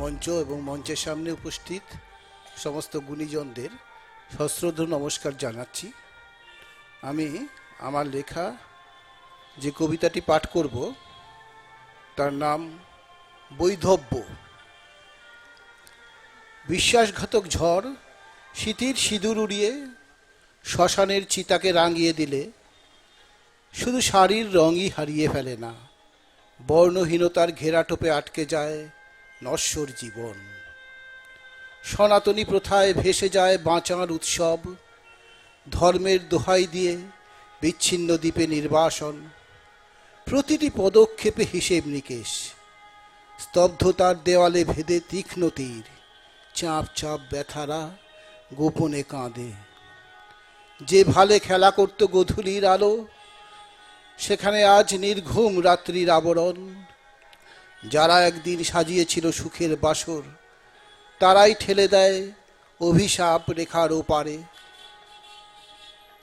মঞ্চ এবং মঞ্চের সামনে উপস্থিত সমস্ত গুণীজনদের সশ্রদ্ধ নমস্কার জানাচ্ছি। আমি আমার লেখা যে কবিতাটি পাঠ করব, তার নাম বৈধব্য। বিশ্বাসঘাতক ঝড় শীতের সিঁদুর উড়িয়ে শ্মশানের চিতাকে রাঙিয়ে দিলে শুধু শাড়ির রঙই হারিয়ে ফেলে না, বর্ণহীনতার ঘেরাটোপে আটকে যায় নশ্বর জীবন। সনাতনী প্রথায় ভেসে যায় বাঁচার উৎসব। ধর্মের দোহাই দিয়ে বিচ্ছিন্ন দ্বীপে নির্বাসন। প্রতিটি পদক্ষেপে হিসেব নিকেশ। স্তব্ধতার দেওয়ালে ভেদে তীক্ষ্ণ তীর। চাপ চাপ ব্যথারা গোপনে কাঁদে। যে ভালে খেলা করত গধূলির আলো, সেখানে আজ নির্ঘুম রাত্রির আবরণ। যারা একদিন সাজিয়েছিল সুখের বাসর, তারাই ঠেলে দেয় অভিশাপ রেখার ওপারে।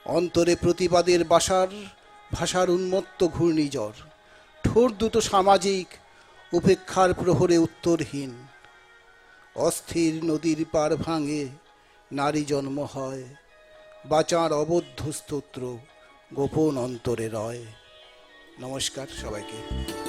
অন্তরে প্রতিবাদের বাসার, ভাষার উন্মত্ত ঘূর্ণিঝড়, ঠোঁট দুটো সামাজিক, উপেক্ষার প্রহরে উত্তরহীন। অস্থির নদীর পার ভাঙে নারী জন্ম হয়, বাঁচার অবদ্ধ স্তোত্র গোপন অন্তরে রয়। নমস্কার সবাইকে।